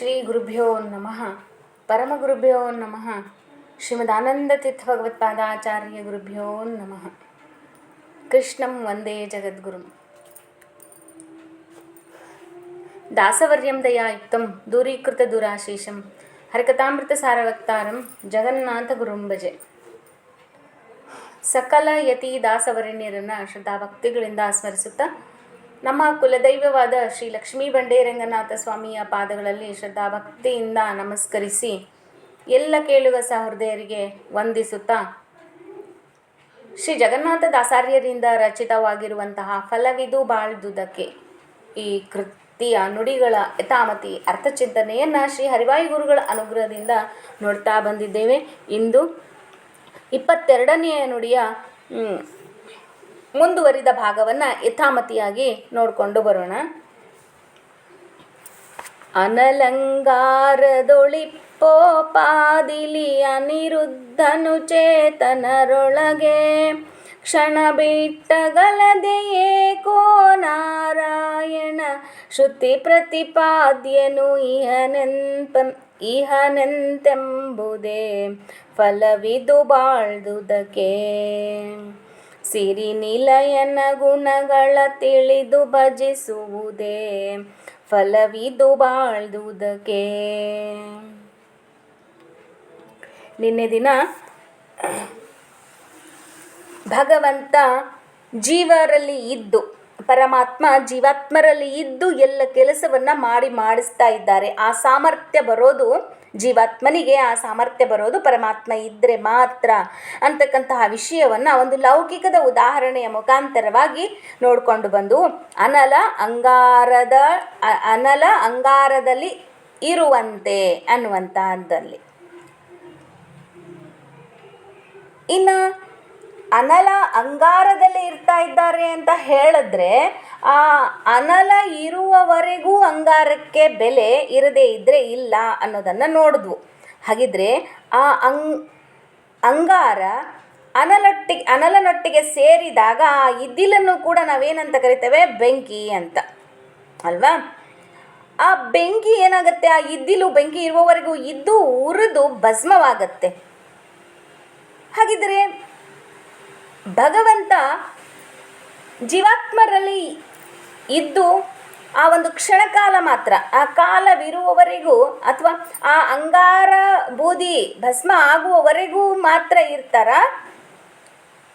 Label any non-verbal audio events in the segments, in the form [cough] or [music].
ಶ್ರೀ ಗುರುಭ್ಯೋ ನಮಃ. ಪರಮಗುರುಭ್ಯೋ ನಮಃ. ಶ್ರೀಮದಾನಂದತೀರ್ಥ ಭಗವತ್ಪಾದಾಚಾರ್ಯ ಗುರುಭ್ಯೋ ನಮಃ. ಕೃಷ್ಣಂ ವಂದೇ ಜಗದ್ಗುರುಂ. ದಾಸವರ್ಯಂ ದಯಾಯುಕ್ತಂ ದೂರೀಕೃತ ದುರಾಶೀಷಂ ಹರಕಥಾಮೃತ ಸಾರವಕ್ತಾರಂ ಜಗನ್ನಾಥ ಗುರುಂ ಭಜೆ. ಸಕಲ ಯತಿ ದಾಸವರಣ್ಯರನ್ನು ಶ್ರದ್ಧಾಭಕ್ತಿಗಳಿಂದ ಸ್ಮರಿಸುತ್ತಾ ನಮ್ಮ ಕುಲದೈವವಾದ ಶ್ರೀ ಲಕ್ಷ್ಮೀ ಬಂಡೇರಂಗನಾಥ ಸ್ವಾಮಿಯ ಪಾದಗಳಲ್ಲಿ ಶ್ರದ್ಧಾಭಕ್ತಿಯಿಂದ ನಮಸ್ಕರಿಸಿ ಎಲ್ಲ ಕೇಳುವ ಸಹೃದಯರಿಗೆ ವಂದಿಸುತ್ತಾ ಶ್ರೀ ಜಗನ್ನಾಥ ದಾಸಾರ್ಯರಿಂದ ರಚಿತವಾಗಿರುವಂತಹ ಫಲವಿದು ಬಾಳ್ದುದಕ್ಕೆ ಈ ಕೃತಿಯ ನುಡಿಗಳ ಯಥಾಮತಿ ಅರ್ಥಚಿಂತನೆಯನ್ನು ಶ್ರೀ ಹರಿವಾಯು ಗುರುಗಳ ಅನುಗ್ರಹದಿಂದ ನೋಡ್ತಾ ಬಂದಿದ್ದೇವೆ. ಇಂದು ಇಪ್ಪತ್ತೆರಡನೆಯ ನುಡಿಯ ಮುಂದುವರಿದ ಭಾಗವನ್ನು ಯಥಾಮತಿಯಾಗಿ ನೋಡಿಕೊಂಡು ಬರೋಣ. ಅನಲಂಗಾರದೊಳಿಪ್ಪೋಪಾದಿಲಿ ಅನಿರುದ್ಧನು ಚೇತನರೊಳಗೆ ಕ್ಷಣ ಬಿಟ್ಟಗಲದೆಯೇ ಕೋ ನಾರಾಯಣ ಶ್ರುತಿ ಪ್ರತಿಪಾದ್ಯನು ಇಹನೆಂಪ, ಇಹನೆಂತೆಂಬುದೇ ಫಲವಿದು ಬಾಳ್ದುದಕ್ಕೆ. ಸಿರಿ ನಿಲಯನ ಗುಣಗಳ ತಿಳಿದು ಭಜಿಸುವುದೇ, ಫಲವಿದು ಬಾಳ್ದುದಕ್ಕೆ. ನಿನ್ನೆ ದಿನ ಭಗವಂತ ಜೀವರಲ್ಲಿ ಇದ್ದು, ಪರಮಾತ್ಮ ಜೀವಾತ್ಮರಲ್ಲಿ ಇದ್ದು ಎಲ್ಲ ಕೆಲಸವನ್ನು ಮಾಡಿ ಮಾಡಿಸ್ತಾ ಇದ್ದಾರೆ. ಆ ಸಾಮರ್ಥ್ಯ ಬರೋದು ಜೀವಾತ್ಮನಿಗೆ ಆ ಸಾಮರ್ಥ್ಯ ಬರೋದು ಪರಮಾತ್ಮ ಇದ್ದರೆ ಮಾತ್ರ ಅಂತಕ್ಕಂತಹ ವಿಷಯವನ್ನು ಒಂದು ಲೌಕಿಕದ ಉದಾಹರಣೆಯ ಮುಖಾಂತರವಾಗಿ ನೋಡಿಕೊಂಡು ಬಂದು ಅನಲ ಅಂಗಾರದ ಅನಲ ಅಂಗಾರದಲ್ಲಿ ಇರುವಂತೆ ಅನ್ನುವಂತಹದ್ದಲ್ಲಿ ಇನ್ನು ಅನಲ ಅಂಗಾರದಲ್ಲಿ ಇರ್ತಾ ಇದ್ದಾರೆ ಅಂತ ಹೇಳಿದ್ರೆ, ಆ ಅನಲ ಇರುವವರೆಗೂ ಅಂಗಾರಕ್ಕೆ ಬೆಲೆ ಇರದೇ ಇದ್ದರೆ ಇಲ್ಲ ಅನ್ನೋದನ್ನು ನೋಡಿದ್ವು. ಹಾಗಿದ್ರೆ ಆ ಅಂಗ್, ಅಂಗಾರ ಅನಲೊಟ್ಟಿಗೆ ಅನಲನೊಟ್ಟಿಗೆ ಸೇರಿದಾಗ ಆ ಇದ್ದಿಲನ್ನು ಕೂಡ ನಾವೇನಂತ ಕರಿತೇವೆ? ಬೆಂಕಿ ಅಂತ. ಅಲ್ವಾ? ಆ ಬೆಂಕಿ ಏನಾಗುತ್ತೆ? ಆ ಇದ್ದಿಲು ಬೆಂಕಿ ಇರುವವರೆಗೂ ಇದ್ದು ಉರಿದು ಭಸ್ಮವಾಗತ್ತೆ. ಹಾಗಿದ್ರೆ ಭಗವಂತ ಜೀವಾತ್ಮರಲ್ಲಿ ಇದ್ದು ಆ ಒಂದು ಕ್ಷಣಕಾಲ ಮಾತ್ರ, ಆ ಕಾಲವಿರುವವರೆಗೂ ಅಥವಾ ಆ ಅಂಗಾರ ಬೂದಿ ಭಸ್ಮ ಆಗುವವರೆಗೂ ಮಾತ್ರ ಇರ್ತಾರ?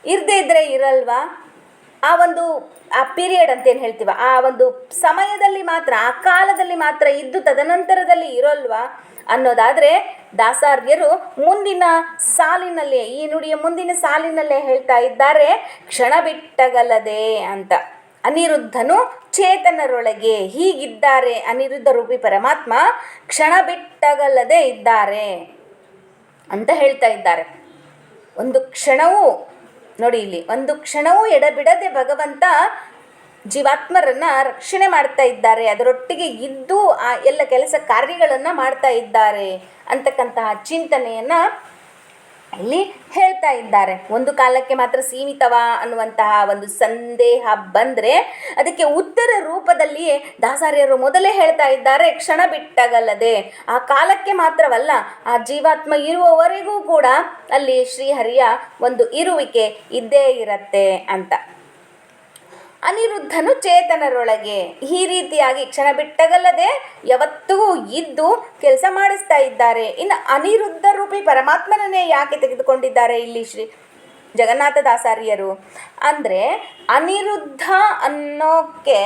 ಇರದೇ ಇದ್ದರೆ ಇರಲ್ವಾ? ಆ ಒಂದು, ಆ ಪೀರಿಯಡ್ ಅಂತ ಏನು ಹೇಳ್ತೀವ? ಆ ಒಂದು ಸಮಯದಲ್ಲಿ ಮಾತ್ರ, ಆ ಕಾಲದಲ್ಲಿ ಮಾತ್ರ ಇದ್ದು ತದನಂತರದಲ್ಲಿ ಇರೋಲ್ವಾ? ಅನ್ನೋದಾದರೆ ದಾಸಾರ್ಯರು ಮುಂದಿನ ಸಾಲಿನಲ್ಲೇ, ಈ ನುಡಿಯ ಮುಂದಿನ ಸಾಲಿನಲ್ಲೇ ಹೇಳ್ತಾ ಇದ್ದಾರೆ, ಕ್ಷಣ ಬಿಟ್ಟಗಲ್ಲದೆ ಅಂತ. ಅನಿರುದ್ಧನು ಚೇತನರೊಳಗೆ ಹೀಗಿದ್ದಾರೆ, ಅನಿರುದ್ಧ ರೂಪಿ ಪರಮಾತ್ಮ ಕ್ಷಣ ಬಿಟ್ಟಗಲ್ಲದೆ ಇದ್ದಾರೆ ಅಂತ ಹೇಳ್ತಾ ಇದ್ದಾರೆ. ಒಂದು ಕ್ಷಣವೂ ನೋಡಿ ಇಲ್ಲಿ, ಒಂದು ಕ್ಷಣವೂ ಎಡಬಿಡದೆ ಭಗವಂತ ಜೀವಾತ್ಮರನ್ನ ರಕ್ಷಣೆ ಮಾಡ್ತಾ ಇದ್ದಾರೆ, ಅದರೊಟ್ಟಿಗೆ ಇದ್ದು ಆ ಎಲ್ಲ ಕೆಲಸ ಕಾರ್ಯಗಳನ್ನು ಮಾಡ್ತಾ ಇದ್ದಾರೆ ಅಂತಕ್ಕಂತಹ ಚಿಂತನೆಯನ್ನು ಇಲ್ಲಿ ಹೇಳ್ತಾ ಇದ್ದಾರೆ. ಒಂದು ಕಾಲಕ್ಕೆ ಮಾತ್ರ ಸೀಮಿತವಾ ಅನ್ನುವಂತಹ ಒಂದು ಸಂದೇಹ ಬಂದರೆ ಅದಕ್ಕೆ ಉತ್ತರ ರೂಪದಲ್ಲಿಯೇ ದಾಸಾರ್ಯರು ಮೊದಲೇ ಹೇಳ್ತಾ ಇದ್ದಾರೆ, ಕ್ಷಣ ಬಿಟ್ಟಗಲ್ಲದೆ ಆ ಕಾಲಕ್ಕೆ ಮಾತ್ರವಲ್ಲ, ಆ ಜೀವಾತ್ಮ ಇರುವವರೆಗೂ ಕೂಡ ಅಲ್ಲಿ ಶ್ರೀಹರಿಯ ಒಂದು ಇರುವಿಕೆ ಇದ್ದೇ ಇರತ್ತೆ ಅಂತ. ಅನಿರುದ್ಧನು ಚೇತನರೊಳಗೆ. ಈ ರೀತಿಯಾಗಿ ಕ್ಷಣ ಬಿಟ್ಟಗಲ್ಲದೆ ಯಾವತ್ತಿಗೂ ಇದ್ದು ಕೆಲಸ ಮಾಡಿಸ್ತಾ ಇದ್ದಾರೆ. ಇನ್ನು ಅನಿರುದ್ಧ ರೂಪಿ ಪರಮಾತ್ಮನನ್ನೇ ಯಾಕೆ ತೆಗೆದುಕೊಂಡಿದ್ದಾರೆ ಇಲ್ಲಿ ಶ್ರೀ ಜಗನ್ನಾಥ ದಾಸಾರಿಯರು ಅಂದರೆ ಅನಿರುದ್ಧ ಅನ್ನೋಕ್ಕೆ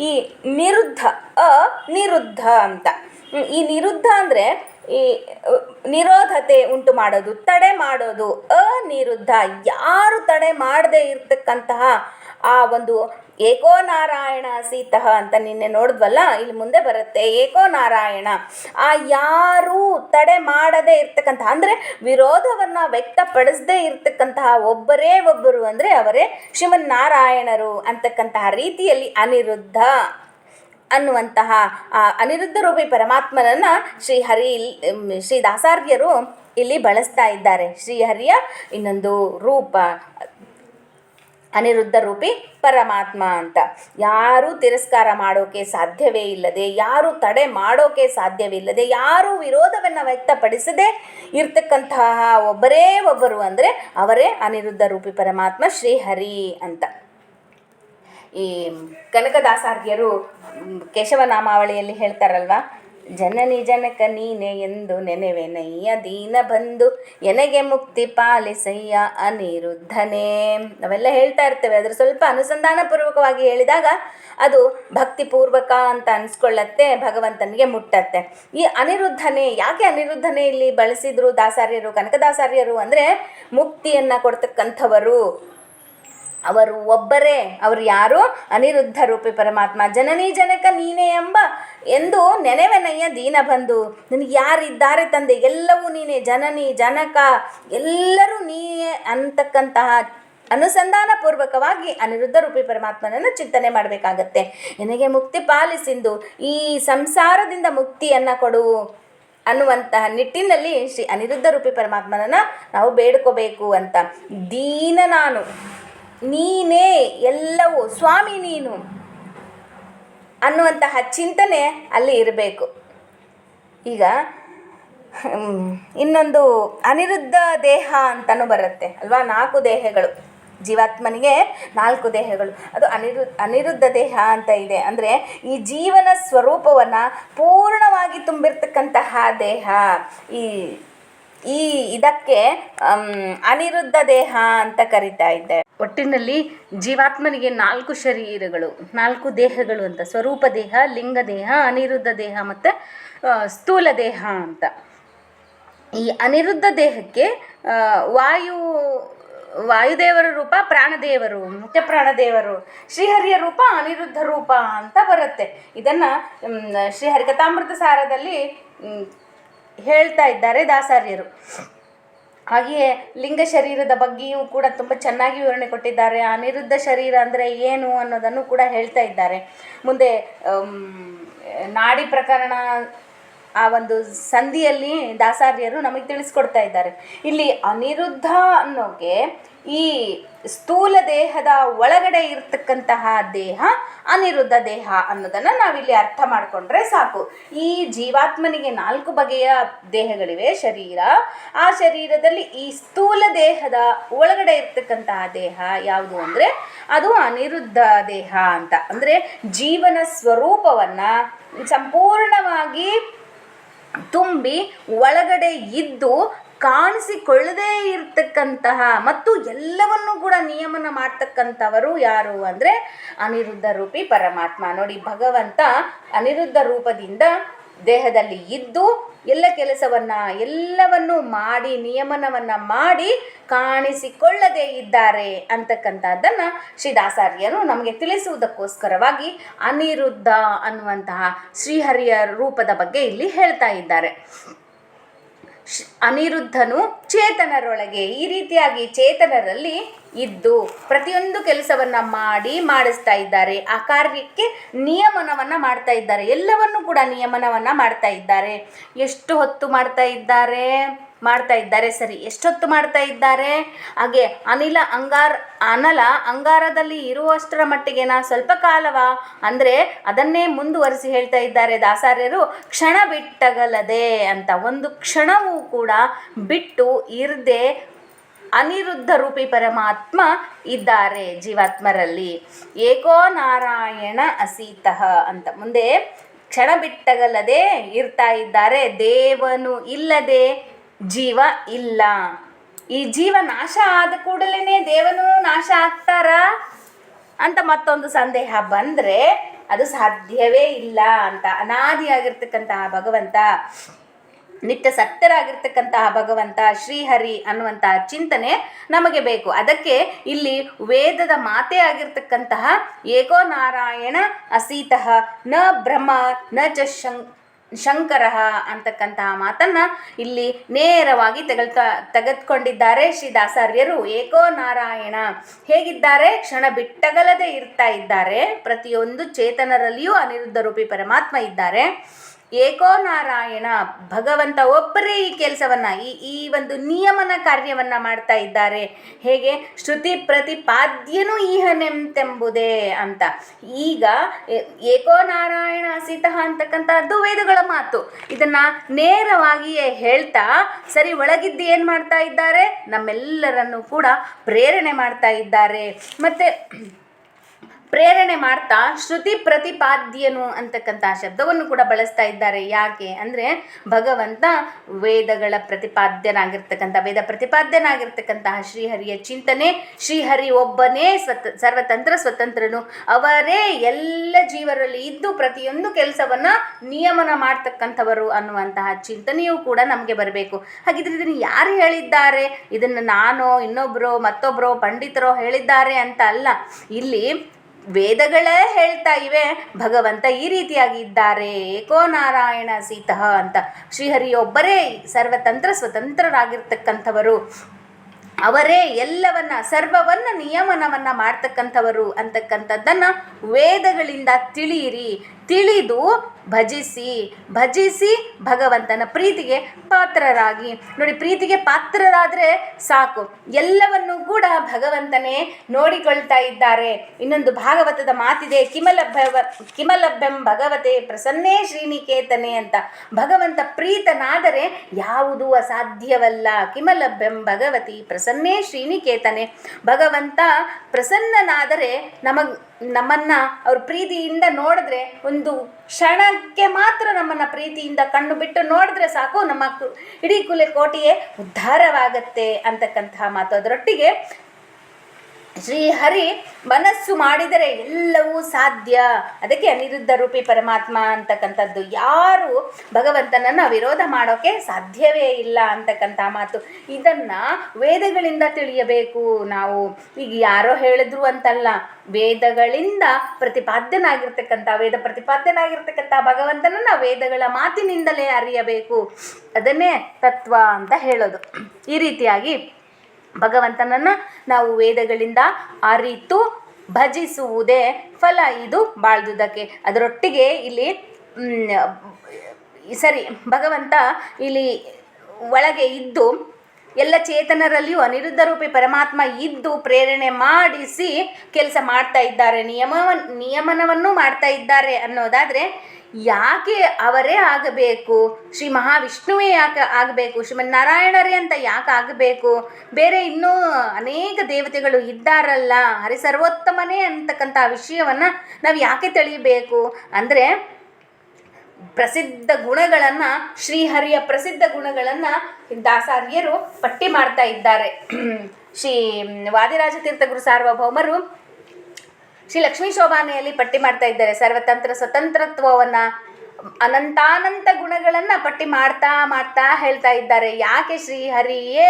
ಈ ನಿರುದ್ಧ ಅ ನಿರುದ್ಧ ಅಂತ ಈ ನಿರುದ್ಧ ಅಂದರೆ ಈ ನಿರೋಧತೆ ಉಂಟು ಮಾಡೋದು, ತಡೆ ಮಾಡೋದು, ಅನಿರುದ್ಧ, ಯಾರು ತಡೆ ಮಾಡದೇ ಇರ್ತಕ್ಕಂತಹ ಆ ಒಂದು ಏಕೋ ನಾರಾಯಣ ಸೀತಃ ಅಂತ ನಿನ್ನೆ ನೋಡಿದ್ವಲ್ಲ, ಇಲ್ಲಿ ಮುಂದೆ ಬರುತ್ತೆ ಏಕೋ ನಾರಾಯಣ ಆ ಯಾರು ತಡೆ ಮಾಡದೇ ಇರ್ತಕ್ಕಂತಹ, ಅಂದರೆ ವಿರೋಧವನ್ನು ವ್ಯಕ್ತಪಡಿಸದೇ ಇರ್ತಕ್ಕಂತಹ ಒಬ್ಬರೇ ಒಬ್ಬರು ಅಂದರೆ ಅವರೇ ಶ್ರೀಮನ್ನಾರಾಯಣರು ಅಂತಕ್ಕಂತಹ ರೀತಿಯಲ್ಲಿ ಅನಿರುದ್ಧ. ಅನ್ನುವಂತಹ ಅನಿರುದ್ಧ ರೂಪಿ ಪರಮಾತ್ಮನನ್ನು ಶ್ರೀ ಹರಿ ಶ್ರೀ ದಾಸಾರ್ಯರು ಇಲ್ಲಿ ಬಳಸ್ತಾ ಇದ್ದಾರೆ. ಶ್ರೀಹರಿಯ ಇನ್ನೊಂದು ರೂಪ, ಅನಿರುದ್ಧ ರೂಪಿ ಪರಮಾತ್ಮ ಅಂತ. ಯಾರೂ ತಿರಸ್ಕಾರ ಮಾಡೋಕೆ ಸಾಧ್ಯವೇ ಇಲ್ಲದೆ, ಯಾರು ತಡೆ ಮಾಡೋಕೆ ಸಾಧ್ಯವಿಲ್ಲದೆ, ಯಾರು ವಿರೋಧವನ್ನು ವ್ಯಕ್ತಪಡಿಸದೆ ಇರ್ತಕ್ಕಂತಹ ಒಬ್ಬರೇ ಒಬ್ಬರು ಅಂದರೆ ಅವರೇ ಅನಿರುದ್ಧ ರೂಪಿ ಪರಮಾತ್ಮ ಶ್ರೀಹರಿ ಅಂತ. ಈ ಕನಕದಾಸಾರ್ಯರು ಮ್, ಕೇಶವನಾಮಾವಳಿಯಲ್ಲಿ ಹೇಳ್ತಾರಲ್ವ? ಜನನಿ ಜನಕ ನೀನೆ ಎಂದು ನೆನೆವೆನಯ್ಯ ದೀನ ಬಂದು ಎನಗೆ ಮುಕ್ತಿ ಪಾಲಿಸಯ್ಯ ಅನಿರುದ್ಧನೇ. ನಾವೆಲ್ಲ ಹೇಳ್ತಾ ಇರ್ತೇವೆ ಅದ್ರ ಸ್ವಲ್ಪ ಅನುಸಂಧಾನಪೂರ್ವಕವಾಗಿ ಹೇಳಿದಾಗ ಅದು ಭಕ್ತಿಪೂರ್ವಕ ಅಂತ ಅನ್ಸ್ಕೊಳ್ಳತ್ತೆ ಭಗವಂತನಿಗೆ ಮುಟ್ಟತ್ತೆ. ಈ ಅನಿರುದ್ಧನೇ ಯಾಕೆ ಅನಿರುದ್ಧನೇ ಇಲ್ಲಿ ಬಳಸಿದ್ರು ದಾಸಾರ್ಯರು ಕನಕದಾಸಾರ್ಯರು ಅಂದರೆ ಮುಕ್ತಿಯನ್ನು ಕೊಡ್ತಕ್ಕಂಥವರು. ಅವರು ಒಬ್ಬರೇ, ಅವರು ಯಾರು? ಅನಿರುದ್ಧ ರೂಪಿ ಪರಮಾತ್ಮ. ಜನನೀ ಜನಕ ನೀನೇ ಎಂಬ ಎಂದು ನೆನೆವೆನಯ್ಯ ದೀನ ಬಂದು, ನಿನಗೆ ಯಾರಿದ್ದಾರೆ ತಂದೆ? ಎಲ್ಲವೂ ನೀನೇ. ಜನನಿ ಜನಕ. ಎಲ್ಲರೂ ನೀನೇ ಅಂತಕ್ಕಂತಹ ಅನುಸಂಧಾನಪೂರ್ವಕವಾಗಿ ಅನಿರುದ್ಧ ರೂಪಿ ಪರಮಾತ್ಮನನ್ನು ಚಿಂತನೆ ಮಾಡಬೇಕಾಗತ್ತೆ. ನನಗೆ ಮುಕ್ತಿ ಪಾಲಿಸಿಂದು ಈ ಸಂಸಾರದಿಂದ ಮುಕ್ತಿಯನ್ನು ಕೊಡು ಅನ್ನುವಂತಹ ನಿಟ್ಟಿನಲ್ಲಿ ಶ್ರೀ ಅನಿರುದ್ಧ ರೂಪಿ ಪರಮಾತ್ಮನನ್ನು ನಾವು ಬೇಡ್ಕೋಬೇಕು ಅಂತ. ದೀನ ನಾನು. ನೀನೇ ಎಲ್ಲವೂ, ಸ್ವಾಮಿ ನೀನು ಅನ್ನುವಂತಹ ಚಿಂತನೆ ಅಲ್ಲಿ ಇರಬೇಕು. ಈಗ ಇನ್ನೊಂದು ಅನಿರುದ್ಧ ದೇಹ ಅಂತಲೂ ಬರುತ್ತೆ ಅಲ್ವಾ? ನಾಲ್ಕು ದೇಹಗಳು. ಜೀವಾತ್ಮನಿಗೆ ನಾಲ್ಕು ದೇಹಗಳು. ಅದು ಅನಿರು, ಅನಿರುದ್ಧ ದೇಹ ಅಂತ ಇದೆ. ಅಂದರೆ ಈ ಜೀವನ ಸ್ವರೂಪವನ್ನು ಪೂರ್ಣವಾಗಿ ತುಂಬಿರ್ತಕ್ಕಂತಹ ದೇಹ. ಈ ಈ ಇದಕ್ಕೆ ಅನಿರುದ್ಧ ದೇಹ ಅಂತ ಕರಿತಾ ಇದ್ದೆ ಒಟ್ಟಿನಲ್ಲಿ ಜೀವಾತ್ಮನಿಗೆ ನಾಲ್ಕು ಶರೀರಗಳು, ನಾಲ್ಕು ದೇಹಗಳು ಅಂತ, ಸ್ವರೂಪ ದೇಹ, ಲಿಂಗ ದೇಹ, ಅನಿರುದ್ಧ ದೇಹ ಮತ್ತು ಸ್ಥೂಲ ದೇಹ ಅಂತ. ಈ ಅನಿರುದ್ಧ ದೇಹಕ್ಕೆ ವಾಯು, ವಾಯುದೇವರ ರೂಪ, ಪ್ರಾಣದೇವರು, ಮುಖ್ಯ ಪ್ರಾಣದೇವರು, ಶ್ರೀಹರಿಯ ರೂಪ, ಅನಿರುದ್ಧ ರೂಪ ಅಂತ ಬರುತ್ತೆ. ಇದನ್ನು ಶ್ರೀಹರಿ ಕಥಾಮೃತ ಸಾರದಲ್ಲಿ ಹೇಳ್ತಾ ಇದ್ದಾರೆ ದಾಸಾರ್ಯರು. ಹಾಗೆಯೇ ಲಿಂಗ ಶರೀರದ ಬಗ್ಗೆಯೂ ಕೂಡ ತುಂಬ ಚೆನ್ನಾಗಿ ವಿವರಣೆ ಕೊಟ್ಟಿದ್ದಾರೆ. ಅನಿರುದ್ಧ ಶರೀರ ಅಂದರೆ ಏನು ಅನ್ನೋದನ್ನು ಕೂಡ ಹೇಳ್ತಾ ಇದ್ದಾರೆ. ಮುಂದೆ ನಾಡಿ ಪ್ರಕರಣ ಆ ಒಂದು ಸಂಧಿಯಲ್ಲಿ ದಾಸಾರ್ಯರು ನಮಗೆ ತಿಳಿಸ್ಕೊಡ್ತಾ ಇದ್ದಾರೆ. ಇಲ್ಲಿ ಅನಿರುದ್ಧ ಅನ್ನೋಗೆ ಈ ಸ್ಥೂಲ ದೇಹದ ಒಳಗಡೆ ಇರ್ತಕ್ಕಂತಹ ದೇಹ, ಅನಿರುದ್ಧ ದೇಹ ಅನ್ನೋದನ್ನು ನಾವಿಲ್ಲಿ ಅರ್ಥ ಮಾಡ್ಕೊಂಡ್ರೆ ಸಾಕು. ಈ ಜೀವಾತ್ಮನಿಗೆ ನಾಲ್ಕು ಬಗೆಯ ದೇಹಗಳಿವೆ, ಶರೀರ. ಆ ಶರೀರದಲ್ಲಿ ಈ ಸ್ಥೂಲ ದೇಹದ ಒಳಗಡೆ ಇರ್ತಕ್ಕಂತಹ ದೇಹ ಯಾವುದು ಅಂದರೆ, ಅದು ಅನಿರುದ್ಧ ದೇಹ ಅಂತ. ಅಂದರೆ ಜೀವನ ಸ್ವರೂಪವನ್ನು ಸಂಪೂರ್ಣವಾಗಿ ತುಂಬಿ ಒಳಗಡೆ ಇದ್ದು ಕಾಣಿಸಿಕೊಳ್ಳದೇ ಇರತಕ್ಕಂತಹ ಮತ್ತು ಎಲ್ಲವನ್ನೂ ಕೂಡ ನಿಯಮನ ಮಾಡ್ತಕ್ಕಂಥವರು ಯಾರು ಅಂದರೆ ಅನಿರುದ್ಧ ರೂಪಿ ಪರಮಾತ್ಮ. ನೋಡಿ, ಭಗವಂತ ಅನಿರುದ್ಧ ರೂಪದಿಂದ ದೇಹದಲ್ಲಿ ಇದ್ದು ಎಲ್ಲ ಕೆಲಸವನ್ನ, ಎಲ್ಲವನ್ನು ಮಾಡಿ, ನಿಯಮನವನ್ನ ಮಾಡಿ ಕಾಣಿಸಿಕೊಳ್ಳದೇ ಇದ್ದಾರೆ ಅಂತಕ್ಕಂಥದ್ದನ್ನು ಶ್ರೀದಾಸಾರ್ಯರು ನಮಗೆ ತಿಳಿಸುವುದಕ್ಕೋಸ್ಕರವಾಗಿ ಅನಿರುದ್ಧ ಅನ್ನುವಂತಹ ಶ್ರೀಹರಿಯ ರೂಪದ ಬಗ್ಗೆ ಇಲ್ಲಿ ಹೇಳ್ತಾ ಇದ್ದಾರೆ. ಅನಿರುದ್ಧನು ಚೇತನರೊಳಗೆ. ಈ ರೀತಿಯಾಗಿ ಚೇತನರಲ್ಲಿ ಇದ್ದು ಪ್ರತಿಯೊಂದು ಕೆಲಸವನ್ನ ಮಾಡಿ ಮಾಡಿಸ್ತಾ ಇದ್ದಾರೆ. ಆ ಕಾರ್ಯಕ್ಕೆ ನಿಯಮನವನ್ನ ಮಾಡ್ತಾ ಇದ್ದಾರೆ. ಎಲ್ಲವನ್ನು ಕೂಡ ನಿಯಮನವನ್ನ ಮಾಡ್ತಾ ಇದ್ದಾರೆ. ಎಷ್ಟು ಹೊತ್ತು ಮಾಡ್ತಾ ಇದ್ದಾರೆ? ಮಾಡ್ತಾ ಇದ್ದಾರೆ. ಸರಿ ಎಷ್ಟೊತ್ತು ಮಾಡ್ತಾ ಇದ್ದಾರೆ? ಹಾಗೆ ಅನಿಲ ಅಂಗಾರ, ಅನಲ ಅಂಗಾರದಲ್ಲಿ ಇರುವಷ್ಟರ ಮಟ್ಟಿಗೆನಾ ಸ್ವಲ್ಪ ಕಾಲವ ಅಂದರೆ ಅದನ್ನೇ ಮುಂದುವರಿಸಿ ಹೇಳ್ತಾ ಇದ್ದಾರೆ ದಾಸಾರ್ಯರು. ಕ್ಷಣ ಬಿಟ್ಟಗಲದೆ ಅಂತ ಒಂದು ಕ್ಷಣವೂ ಕೂಡ ಬಿಟ್ಟು ಇರದೆ ಅನಿರುದ್ಧ ರೂಪಿ ಪರಮಾತ್ಮ ಇದ್ದಾರೆ ಜೀವಾತ್ಮರಲ್ಲಿ. ಏಕೋ ನಾರಾಯಣ ಅಸೀತಃ ಅಂತ. ಮುಂದೆ ಕ್ಷಣ ಬಿಟ್ಟಗಲ್ಲದೆ ಇರ್ತಾ ಇದ್ದಾರೆ. ದೇವನು ಇಲ್ಲದೆ ಜೀವ ಇಲ್ಲ. ಈ ಜೀವ ನಾಶ ಆದ ಕೂಡಲೇ ದೇವನು ನಾಶ ಆಗ್ತಾರ? ಅಂತ ಮತ್ತೊಂದು ಸಂದೇಹ ಬಂದರೆ ಅದು ಸಾಧ್ಯವೇ ಇಲ್ಲ ಅಂತ. ಅನಾದಿಯಾಗಿರ್ತಕ್ಕಂತಹ ಭಗವಂತ ನಿತ್ಯ ಸತ್ಯರಾಗಿರ್ತಕ್ಕಂತಹ ಭಗವಂತ ಶ್ರೀಹರಿ ಅನ್ನುವಂತಹ ಚಿಂತನೆ ನಮಗೆ ಬೇಕು. ಅದಕ್ಕೆ ಇಲ್ಲಿ ವೇದದ ಮಾತೆ ಆಗಿರ್ತಕ್ಕಂತಹ ಏಕೋ ನಾರಾಯಣ ಅಸೀತಃ ನ ಬ್ರಹ್ಮ ನ ಚ ಶಂಕರ ಅಂತಕ್ಕಂತಹ ಮಾತನ್ನ ಇಲ್ಲಿ ನೇರವಾಗಿ ತೆಗೆಳ್ತಾ, ತೆಗೆದುಕೊಂಡಿದ್ದಾರೆ ಶ್ರೀ ದಾಸಾರ್ಯರು ಏಕೋ ನಾರಾಯಣ ಹೇಗಿದ್ದಾರೆ? ಕ್ಷಣ ಬಿಟ್ಟಗಲದೆ ಇರ್ತಾ ಇದ್ದಾರೆ. ಪ್ರತಿಯೊಂದು ಚೇತನರಲ್ಲಿಯೂ ಅನಿರುದ್ಧ ರೂಪಿ ಪರಮಾತ್ಮ ಇದ್ದಾರೆ. ಏಕೋ ನಾರಾಯಣ ಭಗವಂತ ಒಬ್ಬರೇ ಈ ಕೆಲಸವನ್ನ, ಈ ಈ ಒಂದು ನಿಯಮನ ಕಾರ್ಯವನ್ನ ಮಾಡ್ತಾ ಇದ್ದಾರೆ. ಹೇಗೆ? ಶ್ರುತಿ ಪ್ರತಿಪಾದ್ಯನು ಈಹನೆಂತೆಂಬುದೇ ಅಂತ. ಈಗ ಏಕೋ ನಾರಾಯಣ ಸೀತಃ ಅಂತಕ್ಕಂಥದ್ದು ವೇದಗಳ ಮಾತು. ಇದನ್ನ ನೇರವಾಗಿಯೇ ಹೇಳ್ತಾ, ಸರಿ, ಒಳಗಿದ್ದು ಏನು ಮಾಡ್ತಾ ಇದ್ದಾರೆ? ನಮ್ಮೆಲ್ಲರನ್ನು ಕೂಡ ಪ್ರೇರಣೆ ಮಾಡ್ತಾ ಇದ್ದಾರೆ. ಮತ್ತೆ ಪ್ರೇರಣೆ ಮಾಡ್ತಾ ಶ್ರುತಿ ಪ್ರತಿಪಾದ್ಯನು ಅಂತಕ್ಕಂತಹ ಶಬ್ದವನ್ನು ಕೂಡ ಬಳಸ್ತಾ ಇದ್ದಾರೆ. ಯಾಕೆ ಅಂದರೆ ಭಗವಂತ ವೇದಗಳ ಪ್ರತಿಪಾದ್ಯನಾಗಿರ್ತಕ್ಕಂಥ, ವೇದ ಪ್ರತಿಪಾದ್ಯನಾಗಿರ್ತಕ್ಕಂತಹ ಶ್ರೀಹರಿಯ ಚಿಂತನೆ, ಶ್ರೀಹರಿ ಒಬ್ಬನೇ ಸ್ವತ, ಸರ್ವತಂತ್ರ ಸ್ವತಂತ್ರನು. ಅವರೇ ಎಲ್ಲ ಜೀವರಲ್ಲಿ ಇದ್ದು ಪ್ರತಿಯೊಂದು ಕೆಲಸವನ್ನ ನಿಯಮನ ಮಾಡ್ತಕ್ಕಂಥವರು ಅನ್ನುವಂತಹ ಚಿಂತನೆಯೂ ಕೂಡ ನಮಗೆ ಬರಬೇಕು. ಹಾಗಿದ್ರೆ ಇದನ್ನು ಯಾರು ಹೇಳಿದ್ದಾರೆ? ಇದನ್ನು ನಾನು ಇನ್ನೊಬ್ಬರು ಮತ್ತೊಬ್ಬರು ಪಂಡಿತರೋ ಹೇಳಿದ್ದಾರೆ ಅಂತ ಅಲ್ಲ. ಇಲ್ಲಿ ವೇದಗಳೇ ಹೇಳ್ತಾ ಇವೆ. ಭಗವಂತ ಈ ರೀತಿಯಾಗಿ ಇದ್ದಾರೆ ಏಕೋ ನಾರಾಯಣ ಸೀತಃ ಅಂತ ಶ್ರೀಹರಿಯೊಬ್ಬರೇ ಸರ್ವತಂತ್ರ ಸ್ವತಂತ್ರರಾಗಿರ್ತಕ್ಕಂಥವರು. ಅವರೇ ಎಲ್ಲವನ್ನ, ಸರ್ವವನ್ನ ನಿಯಮನವನ್ನ ಮಾಡ್ತಕ್ಕಂಥವರು ಅಂತಕ್ಕಂಥದ್ದನ್ನ ವೇದಗಳಿಂದ ತಿಳಿಯಿರಿ. ತಿಳಿದು ಭಜಿಸಿ ಭಜಿಸಿ ಭಗವಂತನ ಪ್ರೀತಿಗೆ ಪಾತ್ರರಾಗಿ. ನೋಡಿ, ಪ್ರೀತಿಗೆ ಪಾತ್ರರಾದರೆ ಸಾಕು. ಎಲ್ಲವನ್ನೂ ಕೂಡ ಭಗವಂತನೇ ನೋಡಿಕೊಳ್ತಾ ಇದ್ದಾರೆ. ಇನ್ನೊಂದು ಭಾಗವತದ ಮಾತಿದೆ ಕಿಮಲಭ್ಯವ ಕಿಮಲಭ್ಯಂ ಭಗವತೆ ಪ್ರಸನ್ನೇ ಶ್ರೀನಿಕೇತನೆ ಅಂತ. ಭಗವಂತ ಪ್ರೀತನಾದರೆ ಯಾವುದೂ ಅಸಾಧ್ಯವಲ್ಲ. ಕಿಮಲಭ್ಯಂ ಭಗವತಿ ಪ್ರಸನ್ನೇ ಶ್ರೀನಿಕೇತನೆ. ಭಗವಂತ ಪ್ರಸನ್ನನಾದರೆ ನಮಗ್, ನಮ್ಮನ್ನ ಅವ್ರ ಪ್ರೀತಿಯಿಂದ ನೋಡಿದ್ರೆ ಒಂದು ಕ್ಷಣಕ್ಕೆ ಮಾತ್ರ ನಮ್ಮನ್ನು ಪ್ರೀತಿಯಿಂದ ಕಣ್ಣು ಬಿಟ್ಟು ನೋಡಿದ್ರೆ ಸಾಕು. ನಮ್ಮ ಇಡೀ ಕುಲೆ ಕೋಟೆಯೇ ಉದ್ಧಾರವಾಗತ್ತೆ ಅಂತಕ್ಕಂತಹ ಮಾತು. ಅದರೊಟ್ಟಿಗೆ ಶ್ರೀಹರಿ ಮನಸ್ಸು ಮಾಡಿದರೆ ಎಲ್ಲವೂ ಸಾಧ್ಯ. ಅದಕ್ಕೆ ಅನಿರುದ್ಧ ರೂಪಿ ಪರಮಾತ್ಮ ಅಂತಕ್ಕಂಥದ್ದು. ಯಾರು ಭಗವಂತನನ್ನ ವಿರೋಧ ಮಾಡೋಕೆ ಸಾಧ್ಯವೇ ಇಲ್ಲ ಅಂತಕ್ಕಂಥ ಮಾತು. ಇದನ್ನ ವೇದಗಳಿಂದ ತಿಳಿಯಬೇಕು. ನಾವು ಈಗ ಯಾರೋ ಹೇಳಿದ್ರು ಅಂತಲ್ಲ, ವೇದಗಳಿಂದ ಪ್ರತಿಪಾದ್ಯನಾಗಿರ್ತಕ್ಕಂಥ, ವೇದ ಪ್ರತಿಪಾದ್ಯನಾಗಿರ್ತಕ್ಕಂಥ ಭಗವಂತನನ್ನ ವೇದಗಳ ಮಾತಿನಿಂದಲೇ ಅರಿಯಬೇಕು. ಅದನ್ನೇ ತತ್ವ ಅಂತ ಹೇಳೋದು. ಈ ರೀತಿಯಾಗಿ ಭಗವಂತನನ್ನು ನಾವು ವೇದಗಳಿಂದ ಅರಿತು ಭಜಿಸುವುದೇ ಫಲ ಇದು ಬಾಳ್ದುದಕ್ಕೆ. ಅದರೊಟ್ಟಿಗೆ ಇಲ್ಲಿ ಸರಿ ಭಗವಂತ ಇಲ್ಲಿ ಒಳಗೆ ಇದ್ದು ಎಲ್ಲ ಚೇತನರಲ್ಲಿಯೂ ಅನಿರುದ್ಧ ರೂಪಿ ಪರಮಾತ್ಮ ಇದ್ದು ಪ್ರೇರಣೆ ಮಾಡಿಸಿ ಕೆಲಸ ಮಾಡ್ತಾ ಇದ್ದಾರೆ ನಿಯಮ ನಿಯಮನವನ್ನು ಮಾಡ್ತಾ ಇದ್ದಾರೆ ಅನ್ನೋದಾದರೆ ಯಾಕೆ ಅವರೇ ಆಗಬೇಕು? ಶ್ರೀ ಮಹಾವಿಷ್ಣುವೇ ಯಾಕೆ ಆಗಬೇಕು? ಶ್ರೀಮನ್ನಾರಾಯಣರೇ ಅಂತ ಯಾಕೆ ಆಗಬೇಕು? ಬೇರೆ ಇನ್ನೂ ಅನೇಕ ದೇವತೆಗಳು ಇದ್ದಾರಲ್ಲ, ಹರಿಸರ್ವೋತ್ತಮನೇ ಅಂತಕ್ಕಂಥ ವಿಷಯವನ್ನು ನಾವು ಯಾಕೆ ತಿಳಿಬೇಕು? ಅಂದರೆ ಪ್ರಸಿದ್ಧ ಗುಣಗಳನ್ನು, ಶ್ರೀಹರಿಯ ಪ್ರಸಿದ್ಧ ಗುಣಗಳನ್ನು ದಾಸಾರ್ಯರು ಪಟ್ಟಿ ಮಾಡ್ತಾ ಇದ್ದಾರೆ. [clears throat] ಶ್ರೀ ವಾದಿರಾಜ ತೀರ್ಥಗುರು ಸಾರ್ವಭೌಮರು ಶ್ರೀ ಲಕ್ಷ್ಮೀ ಶೋಭಾನೆಯಲ್ಲಿ ಪಟ್ಟಿ ಮಾಡ್ತಾ ಇದ್ದಾರೆ. ಸರ್ವತಂತ್ರ ಸ್ವತಂತ್ರತ್ವವನ್ನ ಅನಂತಾನಂತ ಗುಣಗಳನ್ನ ಪಟ್ಟಿ ಮಾಡ್ತಾ ಮಾಡ್ತಾ ಹೇಳ್ತಾ ಇದ್ದಾರೆ. ಯಾಕೆ ಶ್ರೀಹರಿಯೇ?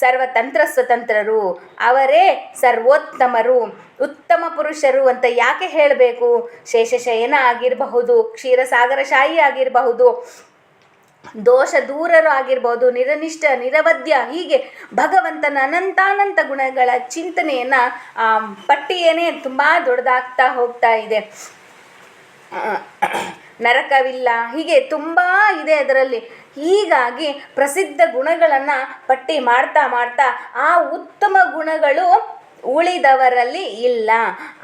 ಸರ್ವತಂತ್ರ ಸ್ವತಂತ್ರರು. ಅವರೇ ಸರ್ವೋತ್ತಮರು, ಉತ್ತಮ ಪುರುಷರು ಅಂತ ಯಾಕೆ ಹೇಳಬೇಕು? ಶೇಷಶಯನ ಆಗಿರಬಹುದು, ಕ್ಷೀರಸಾಗರಶಾಹಿ ಆಗಿರಬಹುದು, ದೋಷ ದೂರರು ಆಗಿರ್ಬೋದು ನಿರನಿಷ್ಠ ನಿರವದ್ಯ ಹೀಗೆ ಭಗವಂತನ ಅನಂತಾನಂತ ಗುಣಗಳ ಚಿಂತನೆಯನ್ನ ಪಟ್ಟಿಯೇನೇ ತುಂಬ ದೊಡ್ಡದಾಗ್ತಾ ಹೋಗ್ತಾ ಇದೆ. ನರಕವಿಲ್ಲ. ಹೀಗೆ ತುಂಬ ಇದೆ ಅದರಲ್ಲಿ. ಹೀಗಾಗಿ ಪ್ರಸಿದ್ಧ ಗುಣಗಳನ್ನು ಪಟ್ಟಿ ಮಾಡ್ತಾ ಮಾಡ್ತಾ ಆ ಉತ್ತಮ ಗುಣಗಳು ಉಳಿದವರಲ್ಲಿ ಇಲ್ಲ.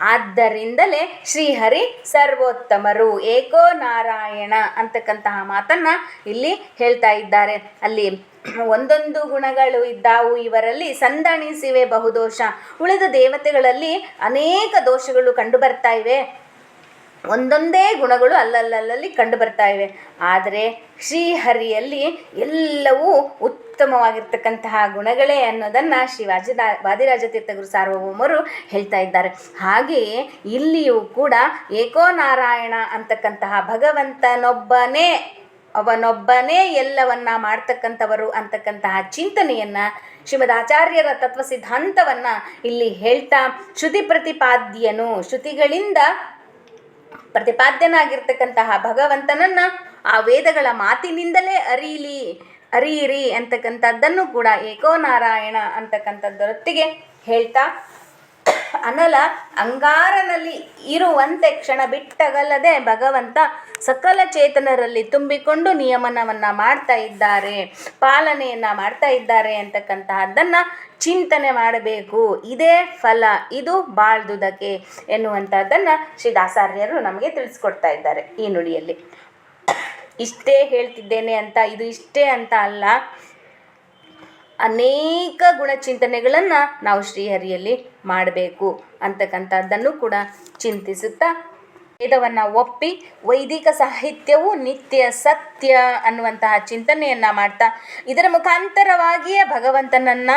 ಆದ್ದರಿಂದಲೇ ಶ್ರೀಹರಿ ಸರ್ವೋತ್ತಮರು. ಏಕೋ ನಾರಾಯಣ ಅಂತಕ್ಕಂತಹ ಮಾತನ್ನ ಇಲ್ಲಿ ಹೇಳ್ತಾ ಇದ್ದಾರೆ. ಅಲ್ಲಿ ಒಂದೊಂದು ಗುಣಗಳು ಇದ್ದಾವು. ಇವರಲ್ಲಿ ಸಂದಣಿಸಿವೆ ಬಹುದೋಷ. ಉಳಿದ ದೇವತೆಗಳಲ್ಲಿ ಅನೇಕ ದೋಷಗಳು ಕಂಡು ಬರ್ತಾ ಇವೆ. ಒಂದೊಂದೇ ಗುಣಗಳು ಅಲ್ಲಲ್ಲಲ್ಲಿ ಕಂಡು ಬರ್ತಾ ಇವೆ. ಆದರೆ ಶ್ರೀಹರಿಯಲ್ಲಿ ಎಲ್ಲವೂ ಉತ್ತಮವಾಗಿರ್ತಕ್ಕಂತಹ ಗುಣಗಳೇ ಅನ್ನೋದನ್ನು ಶ್ರೀ ವಾಜಿದ ವಾದಿರಾಜ ತೀರ್ಥಗುರು ಸಾರ್ವಭೌಮರು ಹೇಳ್ತಾ ಇದ್ದಾರೆ. ಹಾಗೆಯೇ ಇಲ್ಲಿಯೂ ಕೂಡ ಏಕೋ ನಾರಾಯಣ ಅಂತಕ್ಕಂತಹ ಭಗವಂತನೊಬ್ಬನೇ, ಅವನೊಬ್ಬನೇ ಎಲ್ಲವನ್ನ ಮಾಡ್ತಕ್ಕಂಥವರು ಅಂತಕ್ಕಂತಹ ಚಿಂತನೆಯನ್ನ ಶ್ರೀಮದ್ ಆಚಾರ್ಯರ ತತ್ವ ಸಿದ್ಧಾಂತವನ್ನ ಇಲ್ಲಿ ಹೇಳ್ತಾ, ಶ್ರುತಿ ಪ್ರತಿಪಾದ್ಯನು ಶ್ರುತಿಗಳಿಂದ ಪ್ರತಿಪಾದ್ಯನಾಗಿರ್ತಕ್ಕಂತಹ ಭಗವಂತನನ್ನ ಆ ವೇದಗಳ ಮಾತಿನಿಂದಲೇ ಅರಿಯಲಿ ಅರಿಯಿರಿ ಅಂತಕ್ಕಂಥದ್ದನ್ನು ಕೂಡ ಏಕೋ ನಾರಾಯಣ ಅಂತಕ್ಕಂಥದ್ದರೊತ್ತಿಗೆ ಹೇಳ್ತಾ ಅನಲ ಅಂಗಾರನಲ್ಲಿ ಇರುವಂತೆ ಕ್ಷಣ ಬಿಟ್ಟಗಲ್ಲದೆ ಭಗವಂತ ಸಕಲ ಚೇತನರಲ್ಲಿ ತುಂಬಿಕೊಂಡು ನಿಯಮನವನ್ನು ಮಾಡ್ತಾ ಇದ್ದಾರೆ, ಪಾಲನೆಯನ್ನು ಮಾಡ್ತಾ ಇದ್ದಾರೆ ಅಂತಕ್ಕಂತಹದ್ದನ್ನು ಚಿಂತನೆ ಮಾಡಬೇಕು. ಇದೇ ಫಲ, ಇದು ಬಾಳ್ದುದಕ್ಕೆ ಎನ್ನುವಂಥದ್ದನ್ನು ಶ್ರೀ ದಾಸಾರ್ಯರು ನಮಗೆ ತಿಳಿಸ್ಕೊಡ್ತಾ ಇದ್ದಾರೆ ಈ ನುಡಿಯಲ್ಲಿ. ಇಷ್ಟೇ ಹೇಳ್ತಿದ್ದೇನೆ ಅಂತ, ಇದು ಇಷ್ಟೇ ಅಂತ ಅಲ್ಲ. ಅನೇಕ ಗುಣಚಿಂತನೆಗಳನ್ನು ನಾವು ಶ್ರೀಹರಿಯಲ್ಲಿ ಮಾಡಬೇಕು ಅಂತಕ್ಕಂಥದ್ದನ್ನು ಕೂಡ ಚಿಂತಿಸುತ್ತಾ ವೇದವನ್ನು ಒಪ್ಪಿ ವೈದಿಕ ಸಾಹಿತ್ಯವು ನಿತ್ಯ ಸತ್ಯ ಅನ್ನುವಂತಹ ಚಿಂತನೆಯನ್ನು ಮಾಡ್ತಾ ಇದರ ಮುಖಾಂತರವಾಗಿಯೇ ಭಗವಂತನನ್ನು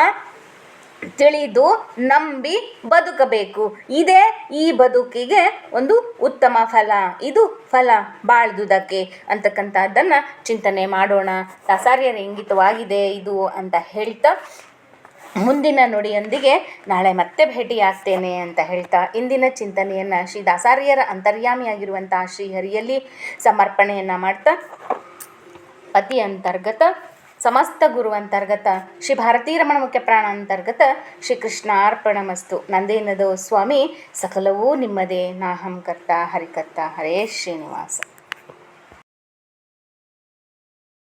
ತಿಳಿದು ನಂಬಿ ಬದುಕಬೇಕು. ಇದೇ ಈ ಬದುಕಿಗೆ ಒಂದು ಉತ್ತಮ ಫಲ. ಇದು ಫಲ ಬಾಳ್ದುದಕ್ಕೆ ಅಂತಕ್ಕಂಥದ್ದನ್ನು ಚಿಂತನೆ ಮಾಡೋಣ. ದಾಸಾರ್ಯರ ಇಂಗಿತವಾಗಿದೆ ಇದು ಅಂತ ಹೇಳ್ತಾ ಮುಂದಿನ ನುಡಿಯೊಂದಿಗೆ ನಾಳೆ ಮತ್ತೆ ಭೇಟಿಯಾಗ್ತೇನೆ ಅಂತ ಹೇಳ್ತಾ ಇಂದಿನ ಚಿಂತನೆಯನ್ನು ಶ್ರೀ ದಾಸಾರ್ಯರ ಅಂತರ್ಯಾಮಿಯಾಗಿರುವಂತಹ ಶ್ರೀಹರಿಯಲ್ಲಿ ಸಮರ್ಪಣೆಯನ್ನು ಮಾಡ್ತಾ ಅತಿ ಅಂತರ್ಗತ ಸಮಸ್ತ ಗುರು ಅಂತರ್ಗತ ಶ್ರೀ ಭಾರತೀ ರಮಣ ಮುಖ್ಯ ಪ್ರಾಣ ಅಂತರ್ಗತ ಶ್ರೀ ಕೃಷ್ಣ ಅರ್ಪಣಮಸ್ತು. ನಂದೇನದೋ ಸ್ವಾಮಿ, ಸಕಲವೂ ನಿಮ್ಮದೇ. ನಾಹಂ ಕರ್ತ ಹರಿಕರ್ತ ಹರೇ ಶ್ರೀನಿವಾಸ.